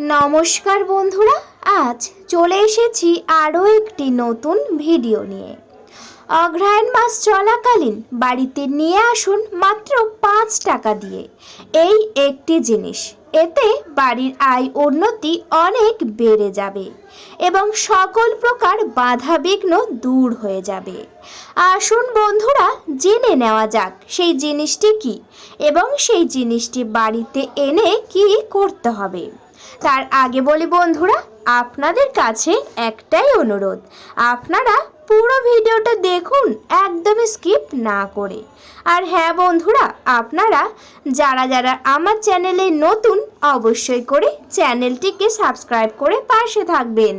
নমস্কার বন্ধুরা, আজ চলে এসেছি আরও একটি নতুন ভিডিও নিয়ে। অগ্রহায়ণ মাস চলাকালীন বাড়িতে নিয়ে আসুন মাত্র পাঁচ টাকা দিয়ে। এই একটি জিনিস, এতে বাড়ির আয় উন্নতি অনেক বেড়ে যাবে এবং সকল প্রকার বাধা বিঘ্ন দূর হয়ে যাবে। আসুন বন্ধুরা, জেনে নেওয়া যাক সেই জিনিসটি কি এবং সেই জিনিসটি বাড়িতে এনে কি করতে হবে। তার আগে বলি বন্ধুরা, আপনাদের কাছে একটাই অনুরোধ, আপনারা পুরো ভিডিওটা দেখুন, একদমই স্কিপ না করে। আর হ্যাঁ বন্ধুরা, আপনারা যারা যারা আমার চ্যানেলে নতুন, অবশ্যই করে চ্যানেলটিকে সাবস্ক্রাইব করে পাশে থাকবেন।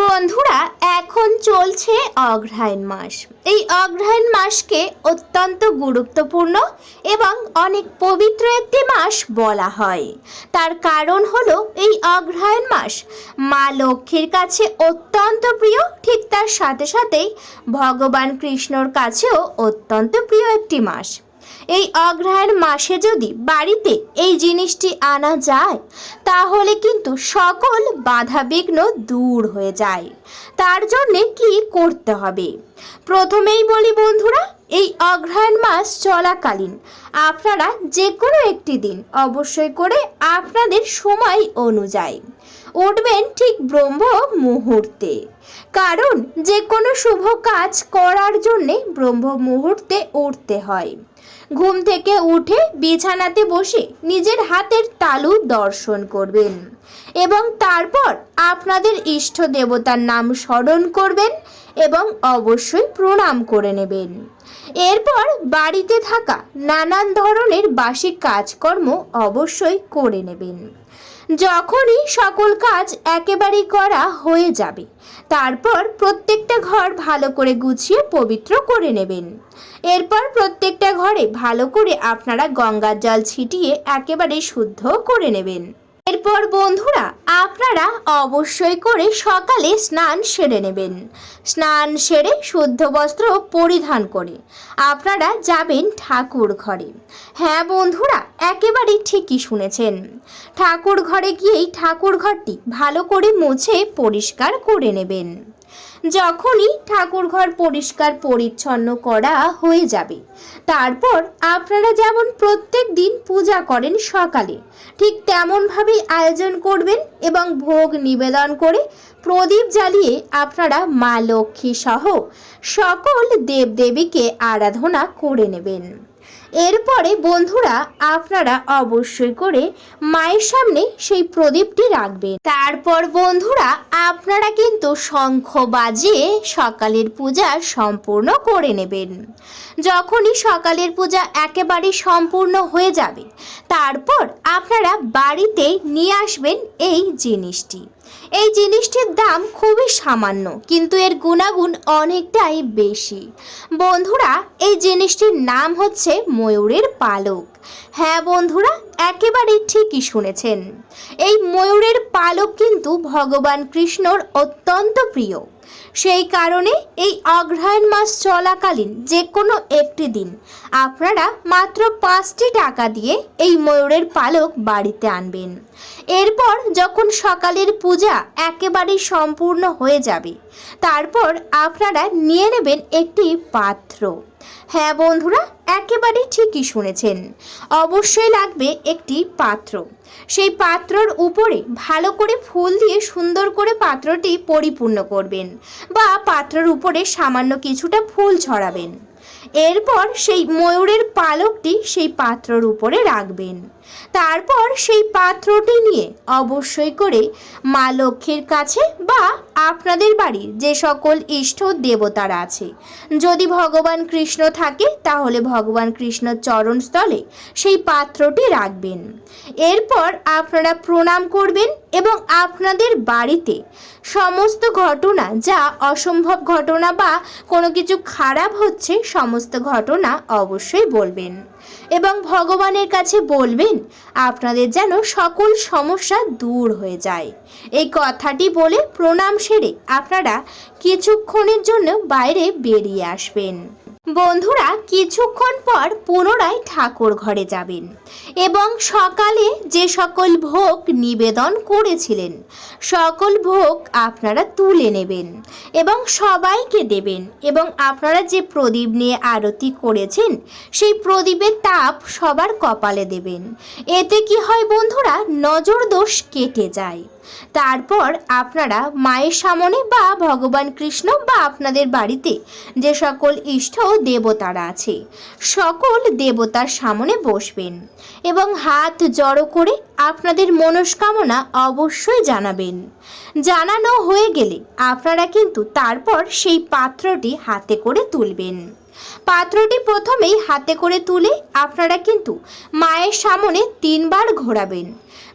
বন্ধুরা, এখন চলছে অগ্রহায়ণ মাস। এই অগ্রহায়ণ মাসকে অত্যন্ত গুরুত্বপূর্ণ এবং অনেক পবিত্র একটি মাস বলা হয়। তার কারণ হলো এই অগ্রহায়ণ মাস। মা লক্ষ্মীর কাছে অত্যন্ত প্রিয়, ঠিক তার সাথে সাথেই ভগবান কৃষ্ণর কাছেও অত্যন্ত প্রিয় একটি মাস। এই অগ্রহায়ণ মাসে যদি বাড়িতে এই জিনিসটি আনা যায়, তাহলে কিন্তু সকল বাধা বিঘ্ন দূর হয়ে যায়। তার জন্যে কি করতে হবে? প্রথমেই বলি বন্ধুরা, এই অগ্রহায়ণ মাস চলাকালীন আপনারা যে কোনো একটি দিন অবশ্যই করে আপনাদের সময় অনুযায়ী উঠবেন ঠিক ব্রহ্ম মুহূর্তে। কারণ যে কোনো শুভ কাজ করার জন্যে ব্রহ্ম মুহূর্তে উঠতে হয়। ঘুম থেকে উঠে বিছানাতে বসে নিজের হাতের তালু দর্শন করবেন এবং তারপর আপনাদের ইষ্ট দেবতার নাম স্মরণ করবেন এবং অবশ্যই প্রণাম করে নেবেন। এরপর বাড়িতে থাকা নানান ধরনের বাসিক কাজকর্ম অবশ্যই করে নেবেন। যখনই সকল কাজ একেবারেই করা হয়ে যাবে, তারপর প্রত্যেকটা ঘর ভালো করে গুছিয়ে পবিত্র করে নেবেন। এরপর প্রত্যেকটা ঘরে ভালো করে আপনারা গঙ্গার জল ছিটিয়ে একেবারে শুদ্ধ করে নেবেন। এরপর বন্ধুরা, আপনারা অবশ্যই করে সকালে স্নান সেরে নেবেন। স্নান সেরে শুদ্ধ বস্ত্র পরিধান করে আপনারা যাবেন ঠাকুর ঘরে। হ্যাঁ বন্ধুরা, একেবারেই ঠিকই শুনেছেন। ঠাকুর ঘরে গিয়েই ঠাকুর ঘরটি ভালো করে মুছে পরিষ্কার করে নেবেন। যখনই ঠাকুর ঘর পরিষ্কার পরিচ্ছন্ন করা হয়ে যাবে। তারপর আপনারা যেমন প্রত্যেক দিন পূজা করেন সকালে, ঠিক তেমনভাবেই আয়োজন করবেন এবং ভোগ নিবেদন করে প্রদীপ জ্বালিয়ে আপনারা মা লক্ষ্মী সহ সকল দেবদেবীকে আরাধনা করে নেবেন। এরপরে বন্ধুরা আপনারা অবশ্যই করে মায়ের সামনে সেই প্রদীপটি রাখবেন। তারপর বন্ধুরা আপনারা কিন্তু শঙ্খ বাজিয়ে সকালের পূজা সম্পূর্ণ করে নেবেন। যখনই সকালের পূজা একেবারে সম্পূর্ণ হয়ে যাবে, তারপর আপনারা বাড়িতে নিয়ে আসবেন এই জিনিসটি। এই জিনিসটির দাম খুবই সামান্য, কিন্তু এর গুণাগুণ অনেকটাই বেশি। বন্ধুরা, এই জিনিসটির নাম হচ্ছে ময়ূরের পালক। হ্যাঁ বন্ধুরা একেবারে ঠিকই শুনেছেন। এই ময়ূরের পালক কিন্তু ভগবান কৃষ্ণর অত্যন্ত প্রিয়। সেই কারণে এই অগ্রহায়ণ মাস চলাকালীন যে কোনো একটি দিন আপনারা মাত্র পাঁচটি টাকা দিয়ে এই ময়ূরের পালক বাড়িতে আনবেন। এরপর যখন সকালের পূজা একেবারে সম্পূর্ণ হয়ে যাবে, তারপর আপনারা নিয়ে নেবেন একটি পাত্র। হ্যাঁ বন্ধুরা একেবারে ঠিকই শুনেছেন। অবশ্যই লাগবে একটি পাত্র। সেই পাত্রর উপরে ভালো করে ফুল দিয়ে সুন্দর করে পাত্রটি পরিপূর্ণ করবেন বা পাত্রের উপরে সামান্য কিছুটা ফুল ছড়াবেন এরপর সেই ময়ূরের পালকটি সেই পাত্রর উপরে রাখবেন। তারপর সেই পাত্রটি নিয়ে অবশ্যই করে মা লক্ষ্মীর কাছে বা আপনাদের বাড়ির যে সকল ইষ্ট দেবতারা আছে, যদি ভগবান কৃষ্ণ থাকে তাহলে ভগবান কৃষ্ণ চরণস্থলে সেই পাত্রটি রাখবেন। এরপর আপনারা প্রণাম করবেন এবং আপনাদের বাড়িতে সমস্ত ঘটনা যা অসম্ভব ঘটনা বা কোনো কিছু খারাপ হচ্ছে, সমস্ত ঘটনা অবশ্যই বলবেন। এবং ভগবানের কাছে বলবেন, আপনাদের যেন সকল সমস্যা দূর হয়ে যায়। এই কথাটি বলে প্রণাম সেরে আপনারা কিছুক্ষণের জন্য বাইরে বেরিয়ে আসবেন। বন্ধুরা, কিছুক্ষণ পর পুনরায় ঠাকুর ঘরে যাবেন এবং সকালে যে সকল ভোগ নিবেদন করেছিলেন, সকল ভোগ আপনারা তুলে নেবেন এবং সবাইকে দেবেন এবং আপনারা যে প্রদীপ নিয়ে আরতি করেছেন, সেই প্রদীপের তাপ সবার কপালে দেবেন। এতে কি হয় বন্ধুরা নজর দোষ কেটে যায়। তারপর আপনারা মায়ের সামনে বা ভগবান কৃষ্ণ বা আপনাদের বাড়িতে যে সকল ইষ্ট দেবতারা আছে, সকল দেবতার সামনে বসবেন এবং হাত জড়ো করে আপনাদের মনস্কামনা অবশ্যই জানাবেন। জানানো হয়ে গেলে আপনারা কিন্তু তারপর সেই পাত্রটি হাতে করে তুলবেন। পাত্রটি প্রথমেই হাতে করে তুলে আপনারা কিন্তু মায়ের সামনে তিনবার ঘোরাবেন।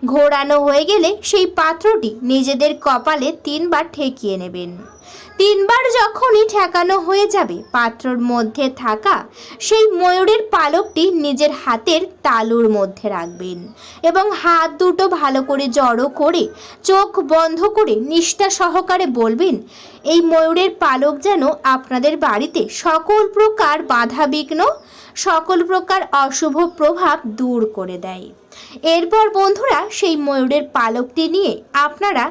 ঘোরানো হয়ে গেলে সেই পাত্রটি নিজেদের কপালে তিনবার ঠেকিয়ে নেবেন। তিনবার যখনই ঠেকানো হয়ে যাবে, পাত্রর মধ্যে থাকা সেই ময়ূরের পালকটি নিজের হাতের তালুর মধ্যে রাখবেন এবং হাত দুটো ভালো করে জড়ো করে চোখ বন্ধ করে নিষ্ঠা সহকারে বলবেন, এই ময়ূরের পালক যেন আপনাদের বাড়িতে সকল প্রকার বাধা বিঘ্ন, সকল প্রকার অশুভ প্রভাব দূর করে দেয়। এরপর বন্ধুরা সেই ময়ূরের পালকটি নিয়ে আপনারা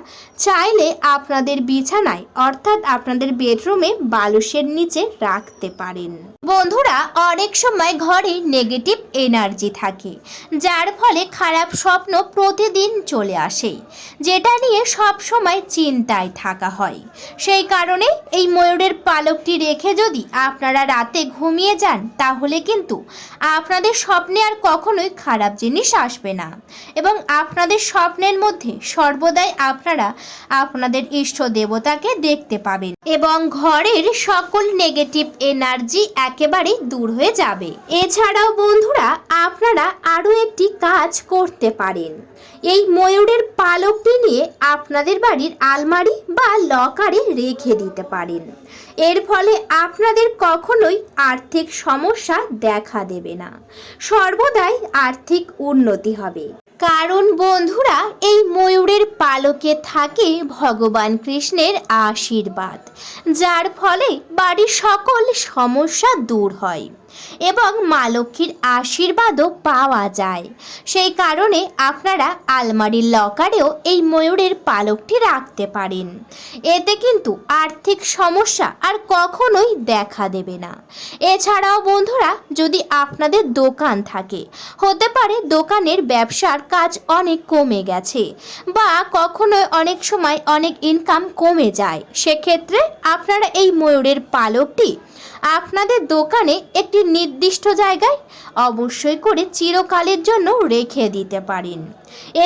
চাইলে আপনাদের বিছানায়, অর্থাৎ আপনাদের বেডরুমে বালুসের নিচে রাখতে পারেন। বন্ধুরা, অনেক সময় ঘরে নেগেটিভ এনার্জি থাকে, যার ফলে খারাপ স্বপ্ন প্রতিদিন চলে আসে, যেটা নিয়ে সব সময় চিন্তায় থাকা হয়। সেই কারণে এই ময়ূরের পালকটি রেখে যদি আপনারা রাতে ঘুমিয়ে যান, তাহলে কিন্তু আপনাদের স্বপ্নে আর কখনোই খারাপ জিনিস আসবে না। এবং আপনাদের স্বপ্নের মধ্যে সর্বদাই আপনারা আপনাদের ইষ্ট দেবতাকে দেখতে পাবেন। এবং ঘরের সকল নেগেটিভ এনার্জি একেবারে দূর হয়ে যাবে। এছাড়াও বন্ধুরা, আপনারা আরও একটি কাজ করতে পারেন। এই ময়ূরের পালকটি নিয়ে আপনাদের বাড়ির আলমারি বা লকারে রেখে দিতে পারেন। এর ফলে আপনাদের কখনোই আর্থিক সমস্যা দেখা দেবে না। সর্বদাই আর্থিক উন্নতি হবে। কারণ বন্ধুরা, এই ময়ূরের পালকে থাকে ভগবান কৃষ্ণের আশীর্বাদ, যার ফলে বাড়ির সকল সমস্যা দূর হয়। এবং মা লক্ষ্মীর আশীর্বাদও পাওয়া যায়। সেই কারণে আপনারা আলমারির লকারেও এই ময়ূরের পালকটি রাখতে পারেন। এতে কিন্তু আর্থিক সমস্যা আর কখনোই দেখা দেবে না। এছাড়াও বন্ধুরা, যদি আপনাদের দোকান থাকে, হতে পারে দোকানের ব্যবসার কাজ অনেক কমে গেছে বা কখনো অনেক সময় অনেক ইনকাম কমে যায়, সেক্ষেত্রে আপনারা এই ময়ূরের পালকটি আপনাদের দোকানে একটি নির্দিষ্ট জায়গায় অবশ্যই করে চিরকালের জন্য রেখে দিতে পারেন।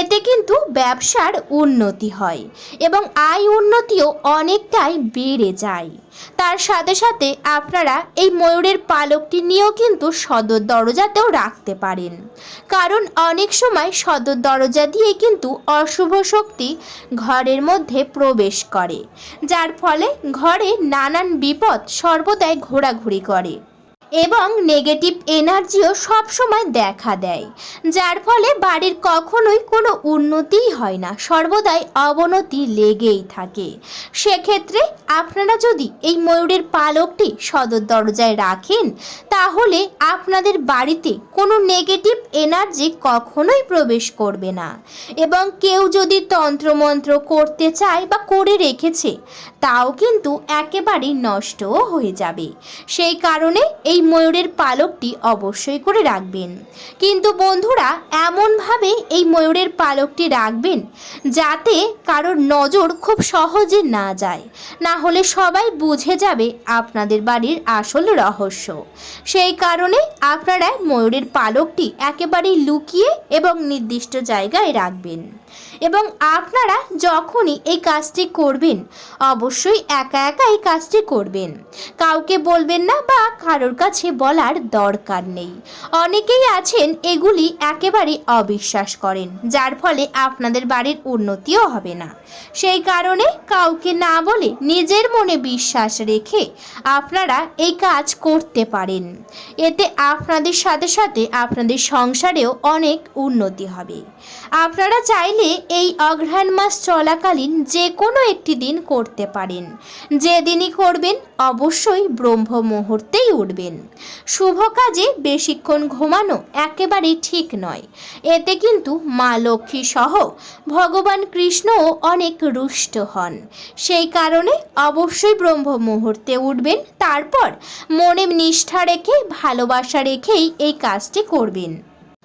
এতে কিন্তু ব্যবসার উন্নতি হয় এবং আয় উন্নতিও অনেকটাই বেড়ে যায়। তার সাথে সাথে আপনারা এই ময়ূরের পালকটি নিয়েও কিন্তু সদর দরজাতেও রাখতে পারেন। কারণ অনেক সময় সদর দরজা দিয়ে কিন্তু অশুভ শক্তি ঘরের মধ্যে প্রবেশ করে, যার ফলে ঘরে নানান বিপদ সর্বদাই ঘোরাঘুরি করে। এবং নেগেটিভ এনার্জিও সবসময় দেখা দেয়, যার ফলে বাড়ির কখনোই কোনো উন্নতিই হয় না, সর্বদাই অবনতি লেগেই থাকে। সেক্ষেত্রে আপনারা যদি এই ময়ূরের পালকটি সদর দরজায় রাখেন, তাহলে আপনাদের বাড়িতে কোনো নেগেটিভ এনার্জি কখনোই প্রবেশ করবে না। এবং কেউ যদি তন্ত্রমন্ত্র করতে চায় বা করে রেখেছে, তাও কিন্তু একেবারেই নষ্টও হয়ে যাবে। সেই কারণে এই ময়ূরের পালকটি অবশ্যই করে রাখবেন। কিন্তু বন্ধুরা, এমনভাবে এই ময়ূরের পালকটি রাখবেন যাতে কারোর নজর খুব সহজে না যায়। না হলে সবাই বুঝে যাবে আপনাদের বাড়ির আসল রহস্য। সেই কারণে আপনারা ময়ূরের পালকটি একেবারেই লুকিয়ে এবং নির্দিষ্ট জায়গায় রাখবেন। এবং আপনারা যখনই এই কাজটি করবেন, অবশ্যই একা একা এই কাজটি করবেন। কাউকে বলবেন না বা কারোর কাছে বলার দরকার নেই। অনেকেই আছেন এগুলি একেবারে অবিশ্বাস করেন, যার ফলে আপনাদের বাড়ির উন্নতিও হবে না। সেই কারণে কাউকে না বলে নিজের মনে বিশ্বাস রেখে আপনারা এই কাজ করতে পারেন। এতে আপনাদের সাথে সাথে আপনাদের সংসারেও অনেক উন্নতি হবে। আপনারা চাইলে চাইলে এই অঘ্রাণ মাস চলাকালীন যে কোনো একটি দিন করতে পারেন। যে দিনই করবেন, অবশ্যই ব্রহ্ম মুহূর্তেই উঠবেন। শুভ কাজে বেশিক্ষণ ঘুমানো একেবারেই ঠিক নয়। এতে কিন্তু মা লক্ষ্মী সহ ভগবান কৃষ্ণও অনেক রুষ্ট হন। সেই কারণে অবশ্যই ব্রহ্ম মুহূর্তে উঠবেন, তারপর মনে নিষ্ঠা রেখে, ভালোবাসা রেখেই এই কাজটি করবেন।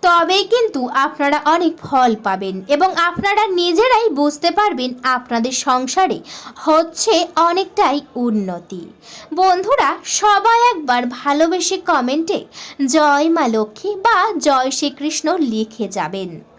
তবেই কিন্তু আপনারা অনেক ফল পাবেন এবং আপনারা নিজেরাই বুঝতে পারবেন আপনাদের সংসারে হচ্ছে অনেকটাই উন্নতি। বন্ধুরা, সবাই একবার ভালোবেসে কমেন্টে জয় মা লক্ষ্মী বা জয় শ্রীকৃষ্ণ লিখে যাবেন।